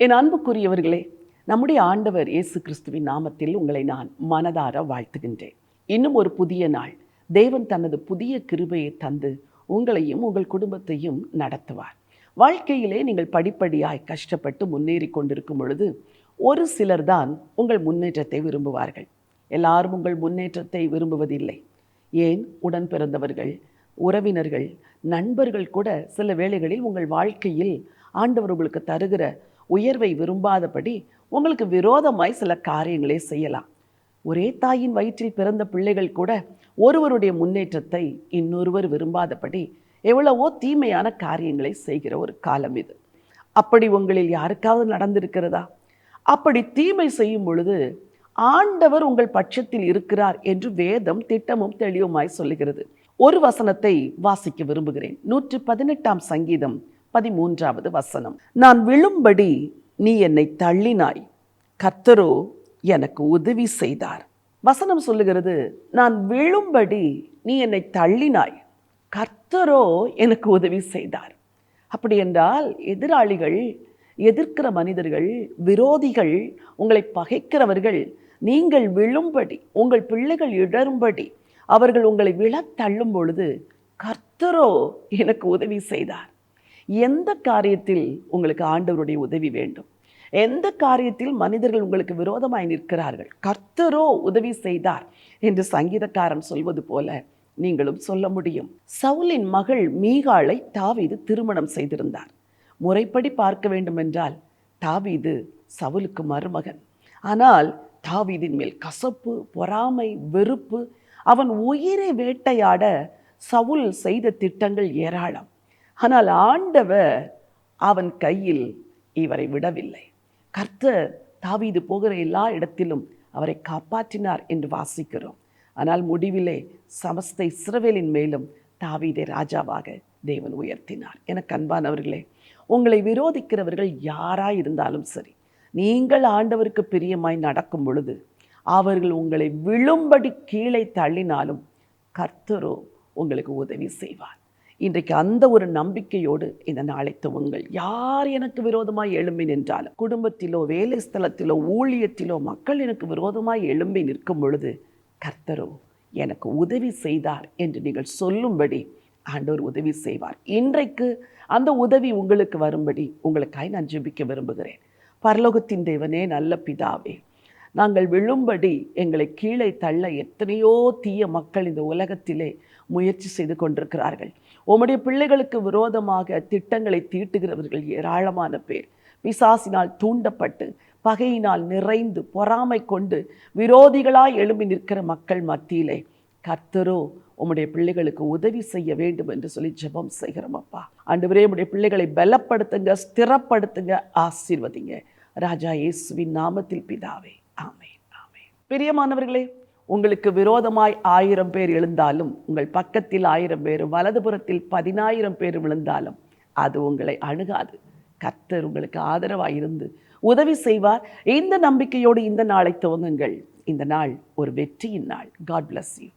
என் அன்புக்குரியவர்களே நம்முடைய ஆண்டவர் இயேசு கிறிஸ்துவின் நாமத்தில் உங்களை நான் மனதார வாழ்த்துகின்றேன். இன்னும் ஒரு புதிய நாள். தேவன் தனது புதிய கிருபையை தந்து உங்களையும் உங்கள் குடும்பத்தையும் நடத்துவார். வாழ்க்கையிலே நீங்கள் படிப்படியாய் கஷ்டப்பட்டு முன்னேறி கொண்டிருக்கும் பொழுது ஒரு சிலர் தான் உங்கள் முன்னேற்றத்தை விரும்புவார்கள். எல்லாரும் உங்கள் முன்னேற்றத்தை விரும்புவதில்லை. ஏன்? உடன் பிறந்தவர்கள் உறவினர்கள் நண்பர்கள் கூட சில வேளைகளில் உங்கள் வாழ்க்கையில் ஆண்டவர் உங்களுக்கு தருகிற உயர்வை விரும்பாதபடி உங்களுக்கு விரோதமாய் சில காரியங்களை செய்யலாம். ஒரே தாயின் வயிற்றில் பிறந்த பிள்ளைகள் கூட ஒருவருடைய முன்னேற்றத்தை இன்னொருவர் விரும்பாதபடி எவ்வளவோ தீமையான காரியங்களை செய்கிற ஒரு காலம் இது. அப்படி உங்களில் யாருக்காவது நடந்திருக்கிறதா? அப்படி தீமை செய்யும் பொழுது ஆண்டவர் உங்கள் பட்சத்தில் இருக்கிறார் என்று வேதம் திட்டமும் தெளிவுமாய் சொல்லுகிறது. ஒரு வசனத்தை வாசிக்க விரும்புகிறேன். நூற்று பதினெட்டாம் சங்கீதம் பதிமூன்றாவது வசனம். நான் விழும்படி நீ என்னை தள்ளினாய். கர்த்தரோ எனக்கு உதவி செய்தார். வசனம் சொல்லுகிறது நான் விழும்படி நீ என்னை தள்ளினாய். கர்த்தரோ எனக்கு உதவி செய்தார். அப்படி என்றால் எதிராளிகள் எதிர்க்கிற மனிதர்கள் விரோதிகள் உங்களை பகைக்கிறவர்கள் நீங்கள் விழும்படி உங்கள் பிள்ளைகள் இடரும்படி அவர்கள் உங்களை விழத் தள்ளும் பொழுது கர்த்தரோ எனக்கு உதவி செய்தார். எந்த காரியத்தில் உங்களுக்கு ஆண்டவருடைய உதவி வேண்டும்? எந்த காரியத்தில் மனிதர்கள் உங்களுக்கு விரோதமாய் நிற்கிறார்கள்? கர்த்தரோ உதவி செய்தார் என்று சங்கீதக்காரன் சொல்வது போல நீங்களும் சொல்ல முடியும். சவுலின் மகள் மீகாளை தாவீது திருமணம் செய்திருந்தார். முறைப்படி பார்க்க வேண்டுமென்றால் தாவீது சவுலுக்கு மருமகன். ஆனால் தாவீதின் மேல் கசப்பு பொறாமை வெறுப்பு அவன் உயிரை வேட்டையாட சவுல் செய்த திட்டங்கள் ஏராளம். ஆனால் ஆண்டவர் அவன் கையில் இவரை விடவில்லை. கர்த்தர் தாவீது போகிற எல்லா இடத்திலும் அவரை காப்பாற்றினார் என்று வாசிக்கிறோம். ஆனால் முடிவிலே சமஸ்த இஸ்ரவேலின் மேலும் தாவீதை ராஜாவாக தேவன் உயர்த்தினார். எனக்கு அன்பானவர்களே உங்களை விரோதிக்கிறவர்கள் யாராக இருந்தாலும் சரி நீங்கள் ஆண்டவருக்கு பிரியமாய் நடக்கும் பொழுது அவர்கள் உங்களை விழும்படி கீழே தள்ளினாலும் கர்த்தரோ உங்களுக்கு உதவி செய்வார். இன்றைக்கு அந்த ஒரு நம்பிக்கையோடு இந்த நாளை துவங்கள். யார் எனக்கு விரோதமாய் எழும்பி நின்றாலும் குடும்பத்திலோ வேலை ஸ்தலத்திலோ ஊழியத்திலோ மக்கள் எனக்கு விரோதமாய் எழும்பி நிற்கும் பொழுது கர்த்தரோ எனக்கு உதவி செய்தார் என்று நீங்கள் சொல்லும்படி ஆண்டவர் உதவி செய்வார். இன்றைக்கு அந்த உதவி உங்களுக்கு வரும்படி உங்களுக்காய் நான் ஜெபிக்க விரும்புகிறேன். பரலோகத்தின் தேவனே நல்ல பிதாவே நாங்கள் விழும்படி எங்களை கீழே தள்ள எத்தனையோ தீய மக்கள் இந்த உலகத்திலே முயற்சி செய்து கொண்டிருக்கிறார்கள். உம்முடைய பிள்ளைகளுக்கு விரோதமாக திட்டங்களை தீட்டுகிறவர்கள் ஏராளமான பேர். பிசாசினால் தூண்டப்பட்டு பகையினால் நிறைந்து பொறாமை கொண்டு விரோதிகளாய் எழும்பி நிற்கிற மக்கள் மத்தியிலே கர்த்தரோ உம்முடைய பிள்ளைகளுக்கு உதவி செய்ய வேண்டும் என்று சொல்லி ஜெபம் செய்கிறோம் அப்பா. ஆண்டவரே உடைய பிள்ளைகளை பலப்படுத்துங்க ஸ்திரப்படுத்துங்க ஆசீர்வதிங்க. ராஜா இயேசுவின் நாமத்தில் பிதாவே. ஆமே ஆமே பிரியமானவர்களே உங்களுக்கு விரோதமாய் ஆயிரம் பேர் எழுந்தாலும் உங்கள் பக்கத்தில் ஆயிரம் பேர் வலதுபுறத்தில் பதினாயிரம் பேர் விழுந்தாலும் அது உங்களை அணுகாது. கர்த்தர் உங்களுக்கு ஆதரவாய் இருந்து உதவி செய்வார். இந்த நம்பிக்கையோடு இந்த நாளை துவங்குங்கள். இந்த நாள் ஒரு வெற்றியின் நாள். God bless you